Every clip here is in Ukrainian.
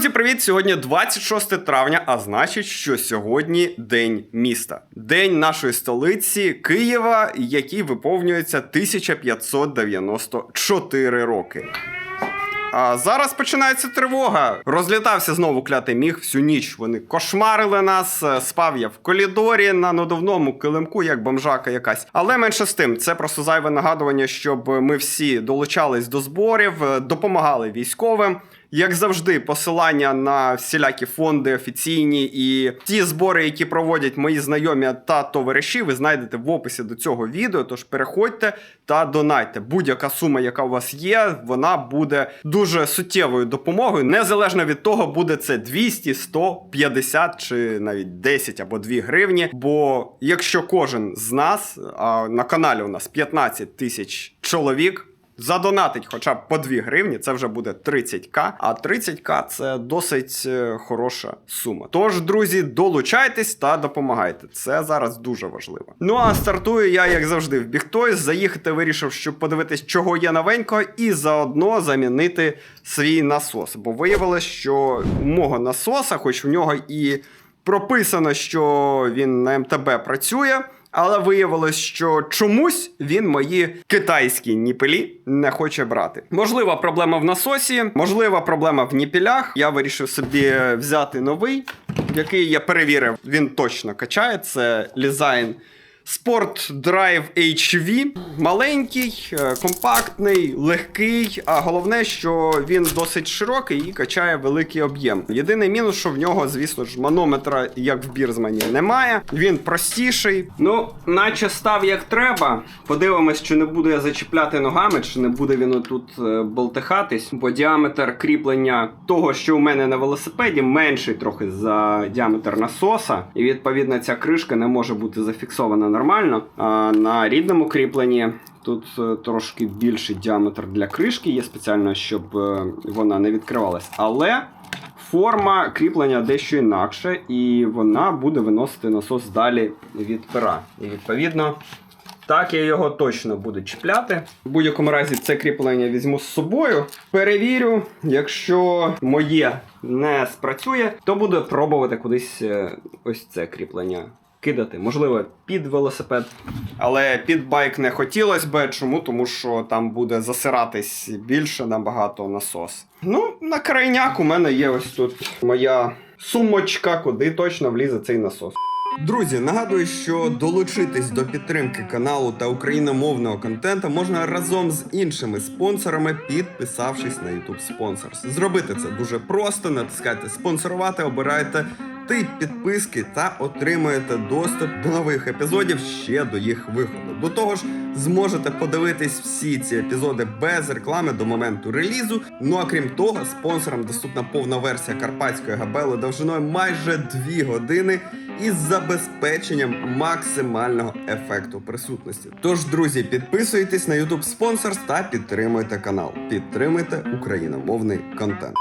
Друзі, привіт! Сьогодні 26 травня, а значить, що сьогодні день міста, день нашої столиці Києва, який виповнюється 1594 роки. А зараз починається тривога. Розлітався знову клятий міг всю ніч. Вони кошмарили нас. е, Спав я в коридорі на надувному килимку, як бомжака якась. Але менше з тим, це просто зайве нагадування, щоб ми всі долучались до зборів, е, допомагали військовим. Як завжди, посилання на всілякі фонди офіційні і ті збори, які проводять мої знайомі та товариші, ви знайдете в описі до цього відео. Тож переходьте та донайте. Будь-яка сума, яка у вас є, вона буде дуже суттєвою допомогою, незалежно від того, буде це 200, 100, 50 чи навіть 10 або 2 гривні. Бо якщо кожен з нас, а на каналі у нас 15 тисяч чоловік. Задонатить хоча б по 2 гривні, це вже буде 30к. А 30к це досить е, хороша сума. Тож, друзі, долучайтесь та допомагайте. Це зараз дуже важливо. Ну а стартую я, як завжди, в Бігтойс. Заїхати вирішив, щоб подивитись, чого є новенького, і заодно замінити свій насос. Бо виявилось, що у мого насоса, хоч в нього і прописано, що він на МТБ працює. Але виявилось, що чомусь він мої китайські ніпелі не хоче брати. Можлива проблема в насосі, можлива проблема в ніпелях. Я вирішив собі взяти новий, який я перевірив. Він точно качає. Це Лізайн Sport Drive HV. Маленький, е, компактний, легкий, а головне, що він досить широкий і качає великий об'єм. Єдиний мінус, що в нього, звісно ж, манометра, як в Бірзмані, немає. Він простіший. Ну, наче став як треба. Подивимось, чи не буду я зачіпляти ногами, чи не буде він тут е, болтихатись, бо діаметр кріплення того, що у мене на велосипеді, менший трохи за діаметр насоса. І відповідно ця кришка не може бути зафіксована нормально. А на рідному кріпленні тут е, трошки більший діаметр для кришки є спеціально, щоб е, вона не відкривалась. Але форма кріплення дещо інакше, і вона буде виносити насос далі від пера. І відповідно. Так, я його точно буду чіпляти. В будь-якому разі це кріплення візьму з собою. Перевірю, якщо моє не спрацює, то буду пробувати кудись е, ось це кріплення кидати. Можливо, під велосипед. Але під байк не хотілося би. Чому? Тому що там буде засиратись більше набагато насос. Ну, на крайняк у мене є ось тут моя сумочка, куди точно влізе цей насос. Друзі, нагадую, що долучитись до підтримки каналу та україномовного контенту можна разом з іншими спонсорами, підписавшись на YouTube Sponsors. Зробити це дуже просто. Натискайте спонсорувати, обирайте тип підписки та отримуєте доступ до нових епізодів ще до їх виходу. До того ж, зможете подивитись всі ці епізоди без реклами до моменту релізу. Ну а крім того, спонсорам доступна повна версія карпатської габели довжиною майже 2 години із забезпеченням максимального ефекту присутності. Тож, друзі, підписуйтесь на YouTube Sponsors та підтримуйте канал. Підтримуйте україномовний контент.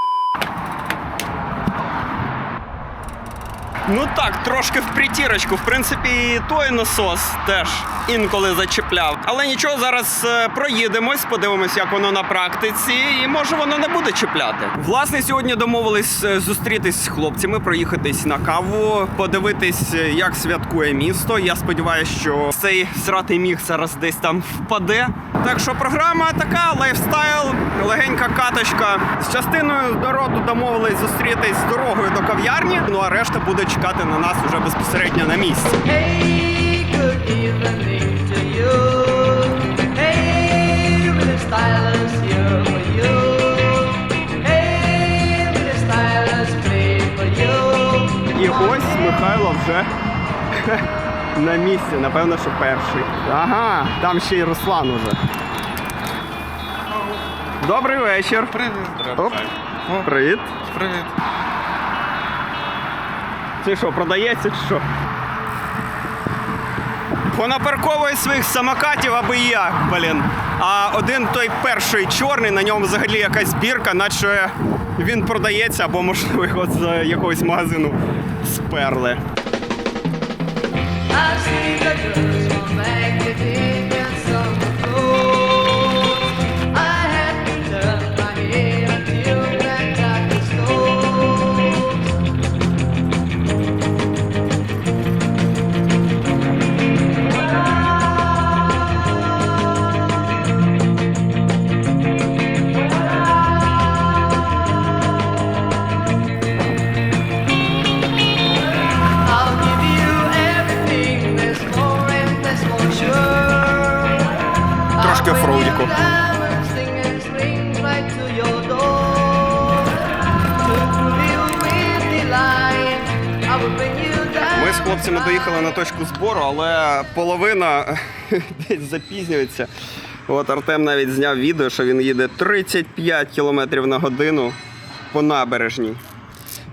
Ну так, трошки в притірочку. В принципі, і той насос теж інколи зачіпляв. Але нічого, зараз е, проїдемось, подивимось, як воно на практиці, і може воно не буде чіпляти. Власне, сьогодні домовились е, зустрітись з хлопцями, проїхатись на каву, подивитись, е, як святкує місто. Я сподіваюся, що цей сратий міг зараз десь там впаде. Так що програма така, лайфстайл, легенька каточка. З частиною народу домовились зустрітись з дорогою до кав'ярні. Ну а решта буде чекати на нас уже безпосередньо на місці. Hey, good evening to you. Hey, really stylus here for you. Hey, really stylus play for you. І ось Михайло вже на місці, напевно, що перший. Ага, там ще й Руслан уже. Добрий вечір. Привіт, Оп. Привіт. привіт. Це що, продається чи що? Понапарковує своїх самокатів аби я, блін. А один той перший чорний, на ньому взагалі якась бірка, наче він продається, або можливо його з якогось магазину сперли. I see the girls from back to down. Ми доїхали на точку збору, але половина десь запізнюється. От Артем навіть зняв відео, що він їде 35 км на годину по набережній.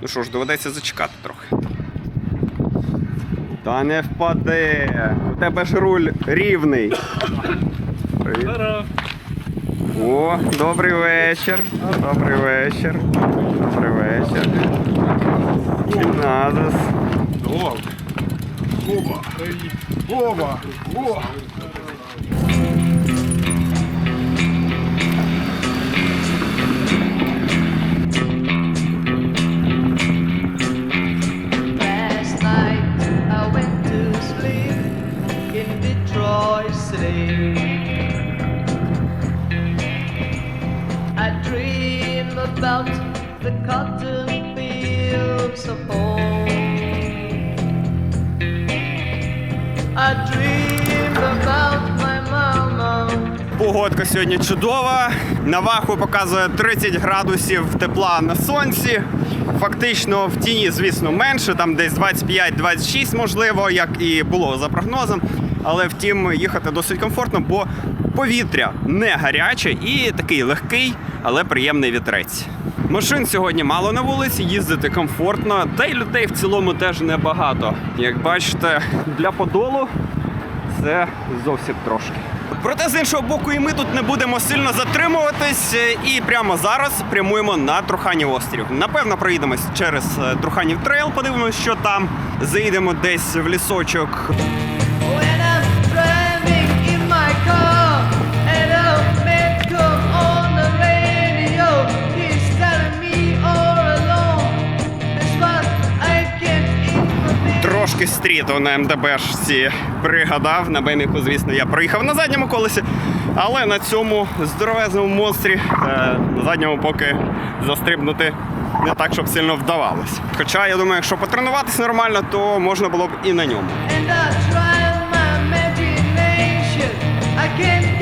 Ну що ж, доведеться зачекати трохи. Та не впаде. У тебе ж руль рівний. О, добрий вечір. Добрий вечір. Добрий вечір. Гімназис. Last night I went to sleep in Detroit City. I dream about the cotton Погодка сьогодні чудова. На ваху показує 30 градусів тепла на сонці. Фактично в тіні, звісно, менше, там десь 25-26, можливо, як і було за прогнозом. Але втім, їхати досить комфортно, бо повітря не гаряче і такий легкий, але приємний вітрець. Машин сьогодні мало на вулиці, їздити комфортно, та й людей в цілому теж небагато. Як бачите, для подолу це зовсім трошки. Проте з іншого боку, і ми тут не будемо сильно затримуватись. е, І прямо зараз прямуємо на Труханів острів. Напевно, проїдемось через е, Труханів трейл, подивимось, що там. Заїдемо десь в лісочок. Стріту на МДБшці пригадав. На Беміку, звісно, я проїхав на задньому колесі, але на цьому здоровезному монстрі е, на задньому поки застрибнути не так, щоб сильно вдавалось. Хоча я думаю, якщо потренуватись нормально, то можна було б і на ньому. And I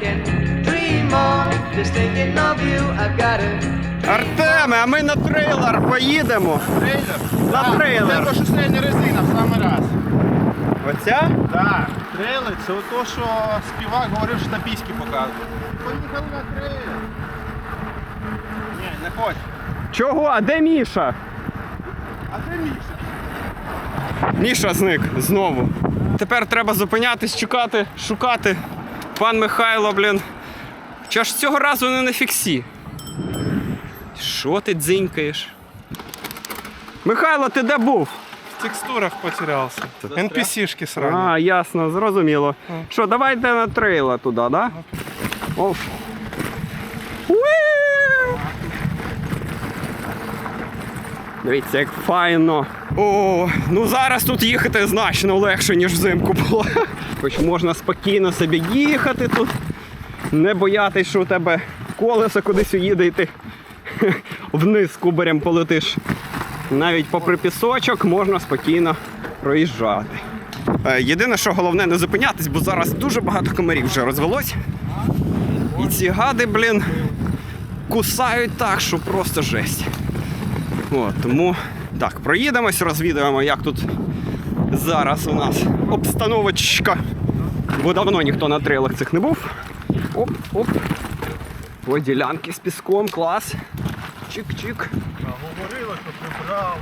can dream on. Just thinking of you, I've got it. Артеме, а ми на трейлер поїдемо. Трейлер? На Так, трейлер. Це шоссейна резина в самий раз. Оця? Так, трейлер це то, що співак говорив, що на піськи показує. Поїхали на трейлер. Ні, не хоче. Чого? А де Міша? А це Міша. Міша зник знову. Тепер треба зупинятись, чекати, шукати. Пан Михайло, блін. Чого ж цього разу не на фіксі? Що ти дзинькаєш? Михайло, ти де був? В текстурах потерявся. NPC-шки срані. А, ясно, зрозуміло. Що, давайте на трейла туди, да? Оф. Дивіться, як файно. О, ну зараз тут їхати значно легше, ніж взимку було. Хоч можна спокійно собі їхати тут, не боятись, що у тебе колесо кудись уїде і ти вниз кубарем полетиш. Навіть попри пісочок можна спокійно проїжджати. Е, Єдине, що головне не зупинятись, бо зараз дуже багато комарів вже розвелось. І ці гади, блін, кусають так, що просто жесть. От, тому так, проїдемось, розвідаємо, як тут зараз у нас обстановочка. Бо давно ніхто на трейлах цих не був. Оп, оп. Ой, ділянки з піском, клас. Чик-чик. Говорили, що прибрали.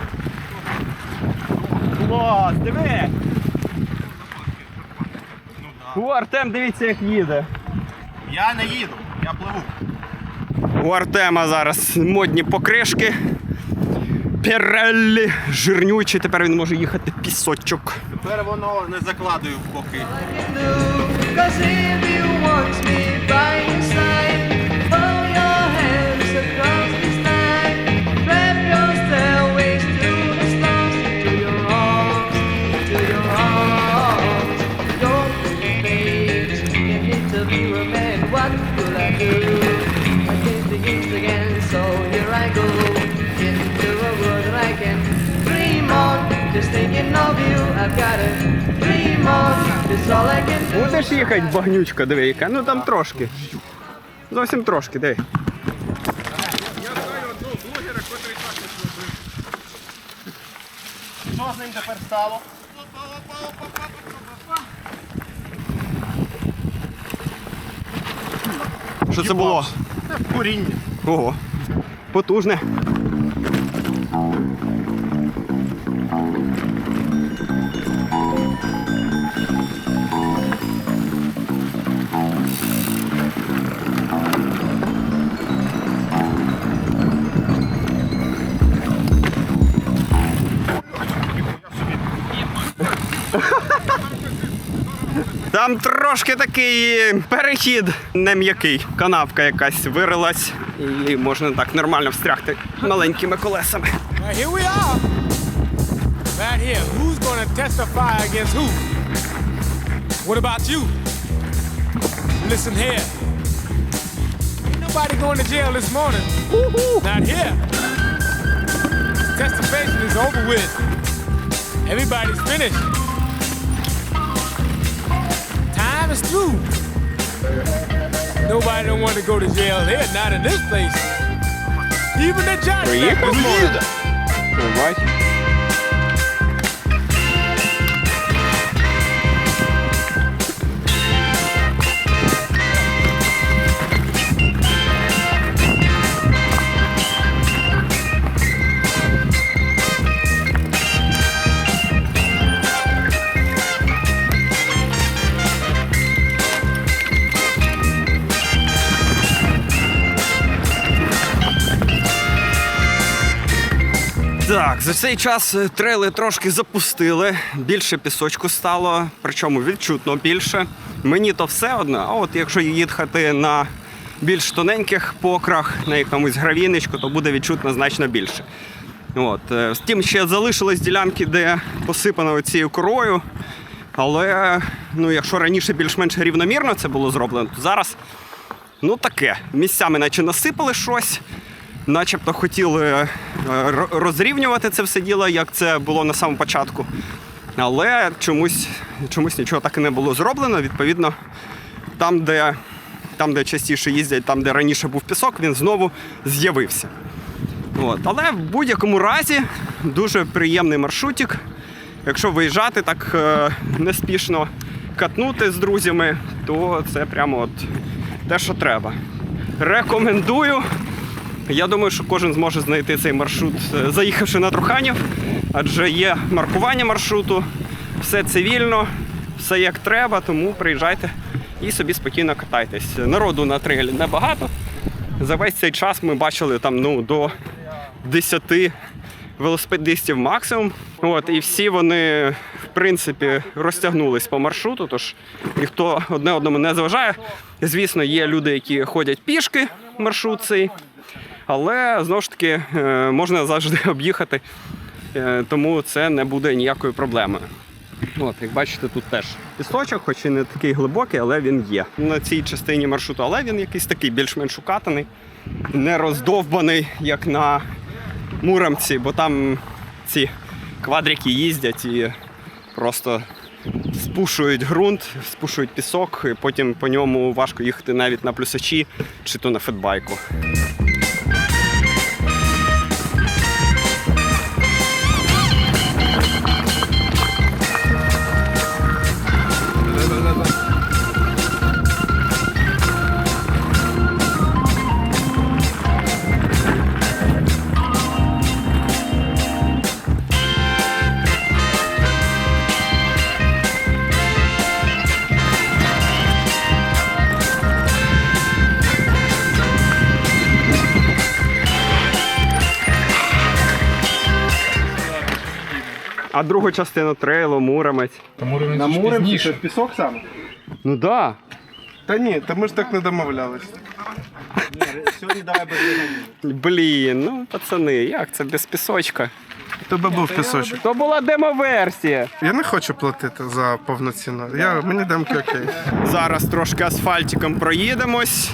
Клас, диви! О, Артем, дивіться, як їде. Я не їду, я пливу. У Артема зараз модні покришки. Піреллі жирнючий, тепер він може їхати пісочок. Тепер воно не закладує в боки. I go. Будеш їхати, багнючка, диви, яка? Ну там трошки. Зовсім трошки, диви. Що з ним тепер стало? Що це було? Це Куріння. Ого. Потужне. Там трошки такий перехід не м'який. Канавка якась вирилась, і можна так нормально встрягти маленькими колесами. What about you? Listen here. Ain't nobody going to jail this morning. Not here. Testifying is over with. Everybody's finished. Time is through. Nobody don't want to go to jail here, not in this place. Even the judge left Приїхав? this Так, за цей час е, трейли трошки запустили, більше пісочку стало, причому відчутно більше. Мені то все одно, а от якщо їхати на більш тоненьких покрах, на якомусь гравійничку, то буде відчутно значно більше. От. е, Втім, ще залишились ділянки, де посипано цією корою. Але ну, якщо раніше більш-менш рівномірно це було зроблено, то зараз ну таке. Місцями наче насипали щось, начебто хотіли е, розрівнювати це все діло, як це було на самому початку. Але чомусь, чомусь нічого так і не було зроблено. Відповідно, там, де, там, де частіше їздять, там, де раніше був пісок, він знову з'явився. От. Але в будь-якому разі дуже приємний маршрутик. Якщо виїжджати так е, неспішно катнути з друзями, то це прямо от те, що треба. Рекомендую. Я думаю, що кожен зможе знайти цей маршрут, е, заїхавши на Труханів, адже є маркування маршруту, все цивільно, все як треба, тому приїжджайте і собі спокійно катайтесь. Народу на трейлі небагато. За весь цей час ми бачили там ну, до 10 велосипедистів максимум. От, і всі вони, в принципі, розтягнулись по маршруту, тож ніхто одне одному не заважає. Звісно, є люди, які ходять пішки маршрут цей, але знову ж таки е, можна завжди об'їхати, е, тому це не буде ніякою проблемою. От, як бачите, тут теж пісочок, хоч і не такий глибокий, але він є. На цій частині маршруту, але він якийсь такий більш-менш укатаний, не роздовбаний, як на Муромці, бо там ці квадрики їздять і просто спушують ґрунт, спушують пісок, і потім по ньому важко їхати навіть на плюсачі чи то на фетбайку. А другу частину трейлу, Муромець. На Муромці це пісок саме? Ну да. Та ні, та ми ж так не домовлялись. Сьогодні давай без вигання. Блін, ну пацани, як це без пісочка? Тебе був пісочок. То була демо-версія. Я не хочу платити за повноцінну. Я, мені демки окей. Зараз трошки асфальтиком проїдемось.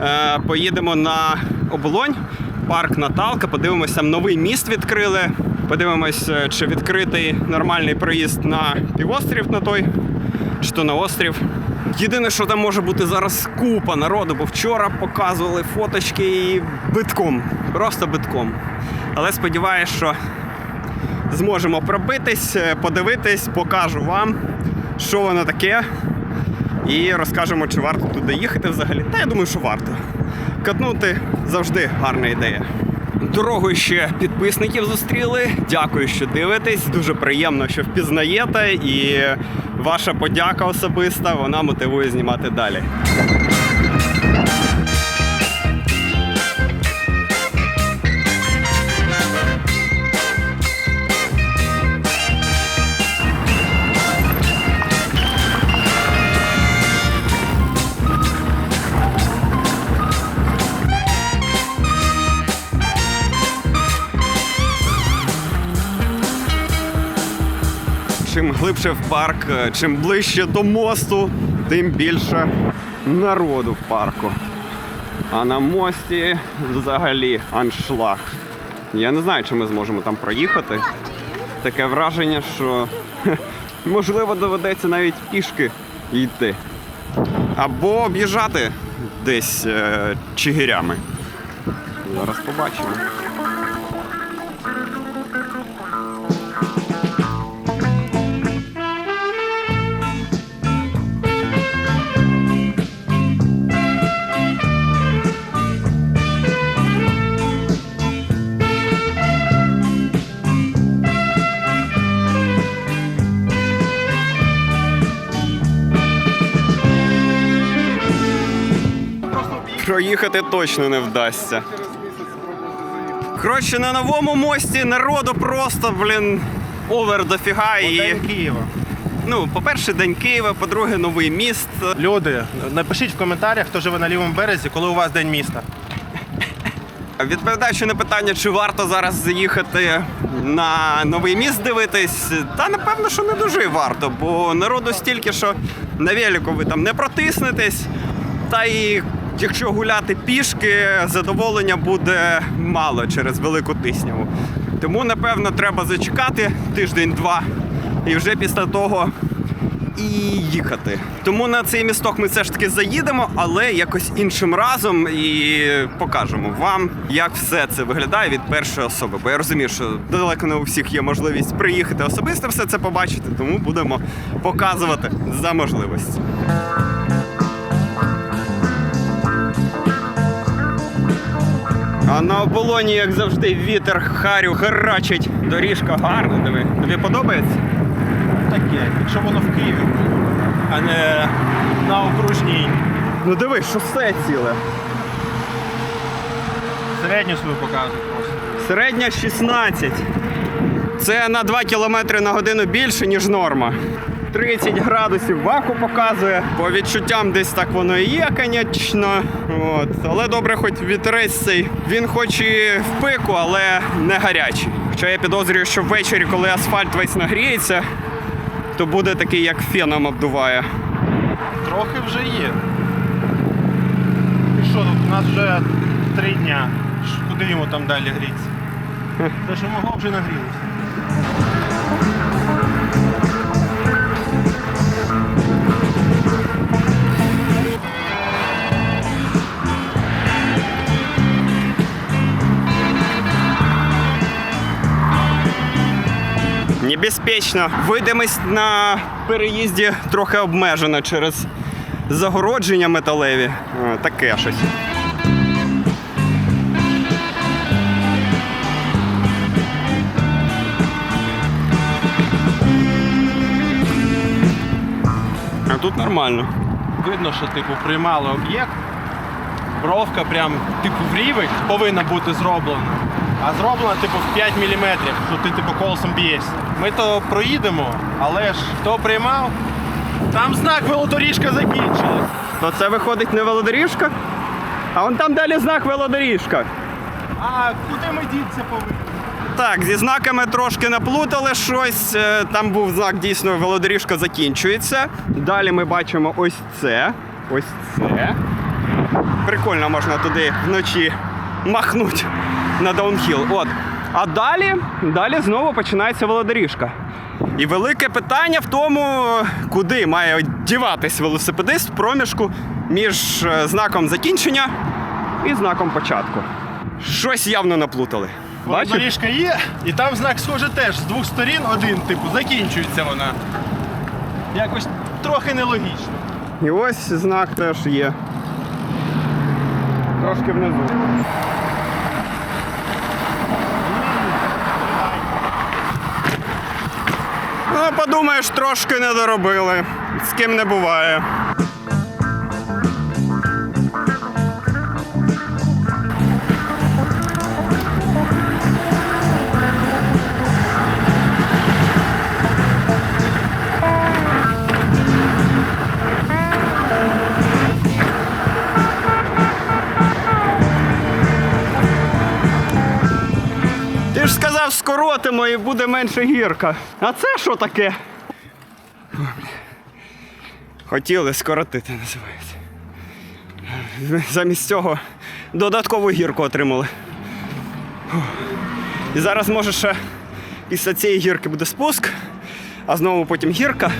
Е, поїдемо на оболонь, парк Наталка. Подивимося, там новий міст відкрили. Подивимось, е, чи відкритий нормальний проїзд на півострів на той, чи то на острів. Єдине, що там може бути зараз купа народу, бо вчора показували фоточки і битком. Просто битком. Але сподіваюся, що зможемо пробитись, е, подивитись, покажу вам, що воно таке. І розкажемо, чи варто туди їхати взагалі. Та я думаю, що варто. Катнути завжди гарна ідея. Дорогою ще підписників зустріли. Дякую, що дивитесь. Дуже приємно, що впізнаєте. І ваша подяка особиста вона мотивує знімати далі. Чим глибше в парк, е, чим ближче до мосту, тим більше народу в парку. А на мості взагалі аншлаг. Я не знаю, чи ми зможемо там проїхати. Таке враження, що можливо доведеться навіть пішки йти. Або об'їжджати десь е, чигирями. Зараз побачимо. Проїхати точно не вдасться. Коротше, на новому мості народу просто, блін, овер дофіга. І, День Києва. ну, по-перше, День Києва, по-друге, новий міст. Люди, напишіть в коментарях, хто живе на лівому березі, коли у вас день міста. Відповідаючи на питання, чи варто зараз заїхати на новий міст дивитись, та напевно, що не дуже варто, бо народу стільки, що на велику ви там не протиснетесь. Та і якщо гуляти пішки, задоволення буде мало через велику тисняву. Тому, напевно, треба зачекати тиждень-два і вже після того і їхати. Тому на цей місток ми все ж таки заїдемо, але якось іншим разом і покажемо вам, як все це виглядає від першої особи. Бо я розумію, що далеко не у всіх є можливість приїхати особисто все це побачити, тому будемо показувати за можливості. А на оболоні, як завжди, вітер харю харачить. Доріжка гарна, диви. Тобі подобається? Таке, якщо воно в Києві було, а не на окружній. Ну диви, шосе ціле. Середню свою показують просто. Середня 16. Це на 2 км на годину більше, ніж норма. 30 градусів ваку показує. По відчуттям десь так воно і є, звісно. От. Але добре, хоч вітерець цей. Він хоч і в пику, але не гарячий. Хоча я підозрюю, що ввечері, коли асфальт весь нагріється, то буде такий, як феном обдуває. Трохи вже є. І що тут? У нас вже три дня. Куди йому там далі гріться? Те, що могло вже нагрілося. Небезпечно. Видимість на переїзді трохи обмежена через загородження металеві. Таке щось. А тут нормально. Видно, що типу приймали об'єкт. Бровка прям типу в рівень повинна бути зроблена. А зроблена типу в 5 мм, що ти типу колесом б'єшся. Ми то проїдемо, але ж хто приймав, там знак велодоріжка закінчилась. То це виходить не велодоріжка? А вон там далі знак велодоріжка. А куди ми діться повинні? Так, зі знаками трошки наплутали щось. Е, Там був знак дійсно велодоріжка закінчується. Далі ми бачимо ось це. Ось це. Прикольно можна туди вночі махнути на даунхіл. От. А далі, далі знову починається велодоріжка. І велике питання в тому, куди має діватись велосипедист в проміжку між е, знаком закінчення і знаком початку. Щось явно наплутали. Доріжка є, і там знак схоже теж з двох сторін один, типу, закінчується вона. Якось трохи нелогічно. І ось знак теж є. Трошки внизу. Ну, подумаєш, трошки не доробили. З ким не буває. Скоротимо і буде менше гірка. А це що таке? Хотіли скоротити, називається. Замість цього додаткову гірку отримали. І зараз може ще після цієї гірки буде спуск, а знову потім гірка.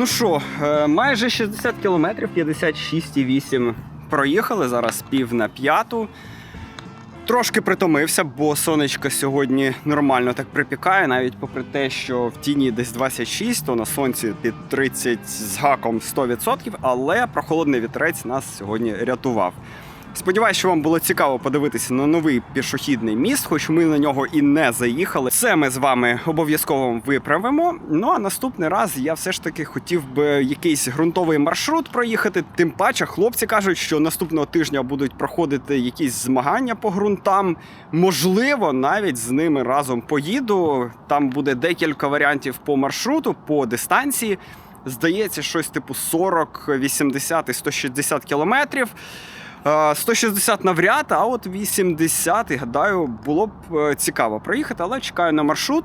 Ну що, е, майже 60 кілометрів, 56,8 проїхали. Зараз пів на п'яту. Трошки притомився, бо сонечко сьогодні нормально так припікає, навіть попри те, що в тіні десь 26, то на сонці під 30 з гаком 100%, але прохолодний вітрець нас сьогодні рятував. Сподіваюсь, що вам було цікаво подивитися на новий пішохідний міст, хоч ми на нього і не заїхали. Це ми з вами обов'язково виправимо. Ну а наступний раз я все ж таки хотів би якийсь ґрунтовий маршрут проїхати. Тим паче, хлопці кажуть, що наступного тижня будуть проходити якісь змагання по ґрунтам. Можливо, навіть з ними разом поїду. Там буде декілька варіантів по маршруту, по дистанції. Здається, щось типу 40, 80 і 160 кілометрів. Е, 160 навряд, а от 80, гадаю, було б е, цікаво проїхати, але чекаю на маршрут.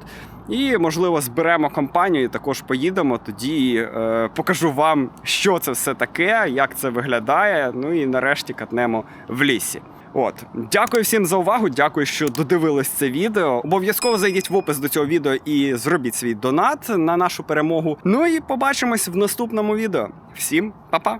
І, можливо, зберемо компанію і також поїдемо. Тоді е, покажу вам, що це все таке, як це виглядає. Ну і нарешті катнемо в лісі. От, дякую всім за увагу. Дякую, що додивились це відео. Обов'язково зайдіть в опис до цього відео і зробіть свій донат на нашу перемогу. Ну і побачимось в наступному відео. Всім па-па!